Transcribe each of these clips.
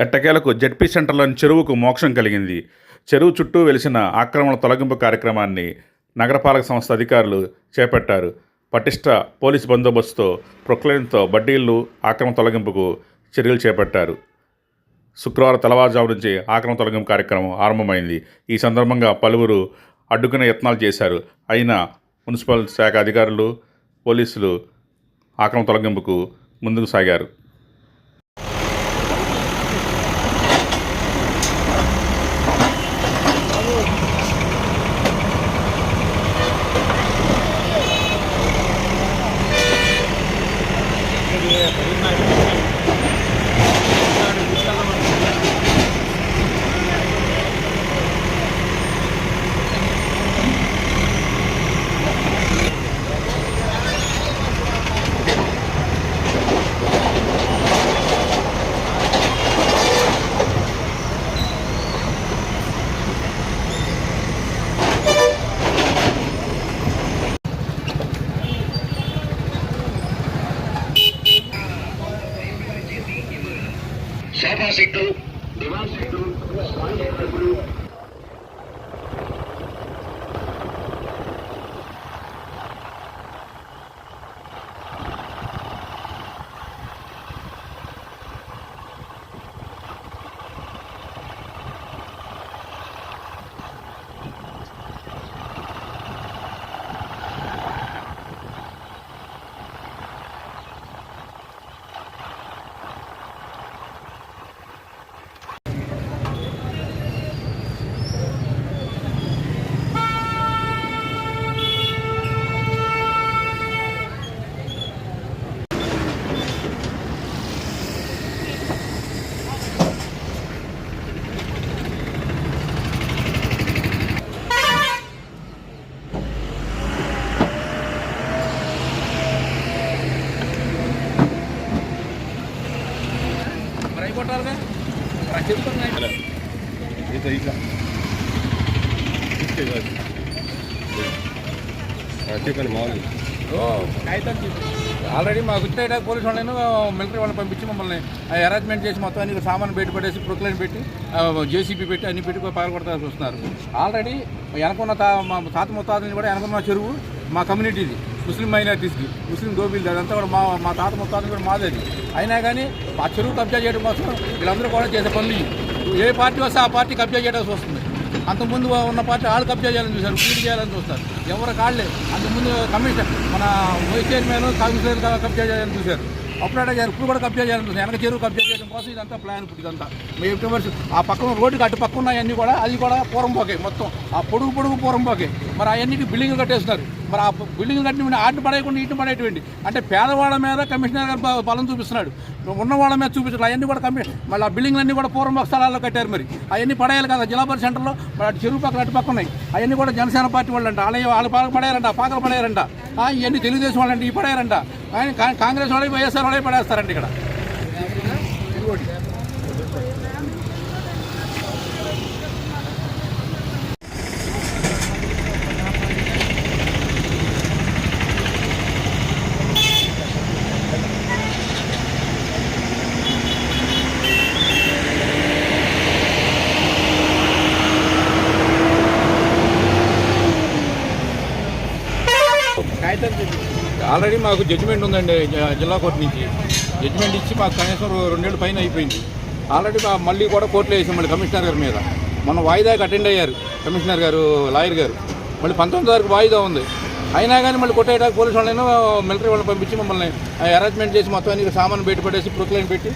ఎట్టకేలకు జెడ్పీ సెంటర్లోని చెరువుకు మోక్షం కలిగింది. చెరువు చుట్టూ వెలిసిన ఆక్రమణ తొలగింపు కార్యక్రమాన్ని నగరపాలక సంస్థ అధికారులు చేపట్టారు. పటిష్ట పోలీసు బందోబస్తుతో ప్రొక్లైన్తో బడ్డీళ్ళు ఆక్రమణ తొలగింపుకు చర్యలు చేపట్టారు. శుక్రవారం తెల్లవారుజాము నుంచి ఆక్రమణ తొలగింపు కార్యక్రమం ఆరంభమైంది. ఈ సందర్భంగా పలువురు అడ్డుకునే యత్నాలు చేశారు. అయినా మున్సిపల్ శాఖ అధికారులు పోలీసులు ఆక్రమణ తొలగింపుకు ముందుకు సాగారు. aqui, é, దివాన్ సెట్లు స్వామి టేబుల్ చెప్పండి మామూలు ఆల్రెడీ మాకు వచ్చిన పోలీసు వాళ్ళని మిలిటరీ వాళ్ళని పంపించి మమ్మల్ని అరేంజ్మెంట్ చేసి మొత్తం అన్ని సామాన్ బయట పడేసి ప్రొక్లైన్ పెట్టి జేసీబీ పెట్టి అన్ని పెట్టి పగలగొడతాల్సి వస్తున్నారు. ఆల్రెడీ వెనకున్న తా మా తాత ముత్తాతని కూడా వెనకున్న చెరువు మా కమ్యూనిటీది ముస్లిం మైనార్టీస్కి ముస్లిం గోబీలది అదంతా కూడా మా మా తాత ముత్తాతని కూడా మాదేది అయినా కానీ ఆ చెరువు కబ్జా చేయడం కోసం వీళ్ళందరూ కూడా చేసే పనులు ఏ పార్టీ వస్తే ఆ పార్టీ కబ్జా చేయడానికి వస్తుంది. అంతకుముందు ఉన్న పార్టీ వాళ్ళు కబ్జా చేయాలని చూశారు ఫీల్ చేయాలని చూస్తారు. ఎవరు కాళ్ళే. అంతకుముందు కమిషన్ మన వైస్ చైర్మన్ కాంగ్రెస్ కబ్జా చేయాలని చూశారు. అప్పుడు అడే ఇప్పుడు కూడా కబ్జా చేయాలని చూసారు వెనక చెరువు కబ్జా చేయడం కోసం ఇదంతా ప్లాన్ ఇప్పుడు ఇదంతా. మేము ఎప్పుడు ఆ పక్కన రోడ్డుకి అటు పక్కన ఉన్నాయన్నీ కూడా అది కూడా పూరం పోకే మొత్తం. ఆ పొడుగు పొడుగు పూరం పోకే మరి అవన్నీ బిల్డింగ్ కట్టేస్తున్నారు. మరి ఆ బిల్డింగ్ కట్టిన ఆటిని పడేయకుండా ఇటు పడేటువంటి అంటే పేదవాళ్ళ మీద కమిషనర్ గారు బలం చూపిస్తున్నాడు. ఉన్న వాళ్ళ మీద చూపించారు అవన్నీ కూడా కమి మళ్ళీ ఆ బిల్డింగ్లు అన్నీ కూడా పూర్వం స్థలాల్లో కట్టారు మరి. అవన్నీ పడేయాలి కదా జిల్లా పరిషత్ సెంటర్లో మరి అటు చెరువు పక్కన అటు పక్క ఉన్నాయి. అవన్నీ కూడా జనసేన పార్టీ వాళ్ళు అంట వాళ్ళ వాళ్ళ పాకలు పడేయారంట పాకలు పడేయారంట ఇవన్నీ తెలుగుదేశం వాళ్ళంట ఈ పడేయారంట ఆయన కా- కాంగ్రెస్ వాళ్ళే వైఎస్ఆర్ వాళ్ళే పడేస్తారంట ఇక్కడ. ఆల్రెడీ మాకు జడ్జిమెంట్ ఉందండి జిల్లా కోర్టు నుంచి. జడ్జిమెంట్ ఇచ్చి మాకు కనీసం రెండేళ్ళు పైన అయిపోయింది. ఆల్రెడీ మళ్ళీ కూడా కోర్టులో వేసాం మళ్ళీ కమిషనర్ గారి మీద. మొన్న వాయిదాకి అటెండ్ అయ్యారు కమిషనర్ గారు లాయర్ గారు. మళ్ళీ పంతొమ్మిది వరకు వాయిదా ఉంది. అయినా కానీ మళ్ళీ కొట్టేయడానికి పోలీసు వాళ్ళని మిలిటరీ వాళ్ళని పంపించి మమ్మల్ని అరేంజ్మెంట్ చేసి మొత్తం అన్ని సామాన్ బయట పడేసి ప్రొక్లైన్ పెట్టి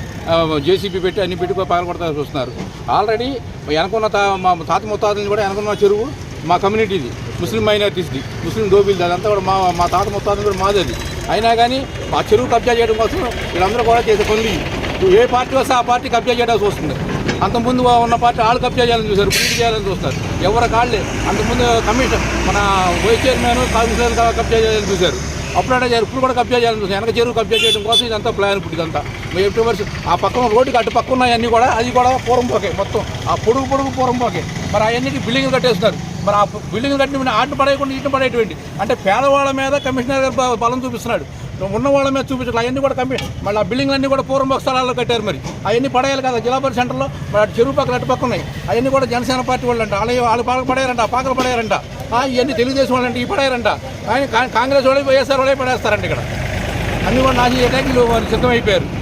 జేసీబీ పెట్టి అన్ని పెట్టి పగలగొడతాల్సి చూస్తున్నారు ఆల్రెడీ వెనకున్న తా మా తాత ముత్తాతని కూడా వెనకున్న చెరువు మా కమ్యూనిటీది ముస్లిం మైనార్టీస్ది ముస్లిం దోబీలది అదంతా కూడా మా మా తాత ముత్తాతని కూడా మాదేది. అయినా కానీ ఆ చెరువు కబ్జా చేయడం కోసం వీళ్ళందరూ కూడా చేసే పనులు ఏ పార్టీ వస్తే ఆ పార్టీ కబ్జా చేయడానికి వస్తుంది. అంతకుముందు ఉన్న పార్టీ వాళ్ళు కబ్జా చేయాలని చూశారు పూర్తి చేయాలని చూస్తారు. ఎవరు కాళ్ళే. అంతకుముందు కమిషన్ మన వైస్ చైర్మన్ కమిషనర్ కబ్జా చేయాలని చూశారు. అప్పుడు అంటే ఇప్పుడు కూడా కబ్జా చేయాలని చూసారు వెనక చెరువు కబ్జా చేయడం కోసం ఇదంతా ప్లాన్ ఇప్పుడు ఇదంతా. మేము ఎప్పుడు వరకు ఆ పక్కన రోడ్డుకి అటు పక్క ఉన్నాయన్నీ కూడా అది కూడా పూర్వం పోకే మొత్తం. ఆ పొడుగు పొడుగు పూర్వం పోకే మరి అవన్నీ బిల్డింగ్లు కట్టేస్తున్నారు. మరి ఆ బిల్డింగ్ కట్టిన ఆటను పడేయకుండా ఇటు పడేటువంటి. అంటే పేదవాళ్ళ మీద కమిషనర్ గారు బలం చూపిస్తున్నాడు. ఉన్న వాళ్ళ మీద చూపించాలి అవన్నీ కూడా కంపి మళ్ళీ ఆ బిల్డింగ్లు అన్నీ కూడా పూర్వం స్థలాల్లో కట్టారు మరి. అవన్నీ పడేయాలి కదా. జిల్లా పరిషత్ సెంటర్లో మరి అటు చెరువు పక్కన అటు పక్క ఉన్నాయి. అవన్నీ కూడా జనసేన పార్టీ వాళ్ళు అంట వాళ్ళు వాళ్ళు పాకలు పడేయారంట ఆ పాకలు పడేయారంట ఇవన్నీ తెలుగుదేశం వాళ్ళు అంటే ఈ పడేయారంట కానీ కా- కాంగ్రెస్ వాళ్ళే వైఎస్ఆర్ వాళ్ళే పడేస్తారంట ఇక్కడ. అన్ని కూడా నాశనం చేయడానికి వారు సిద్ధమైపోయారు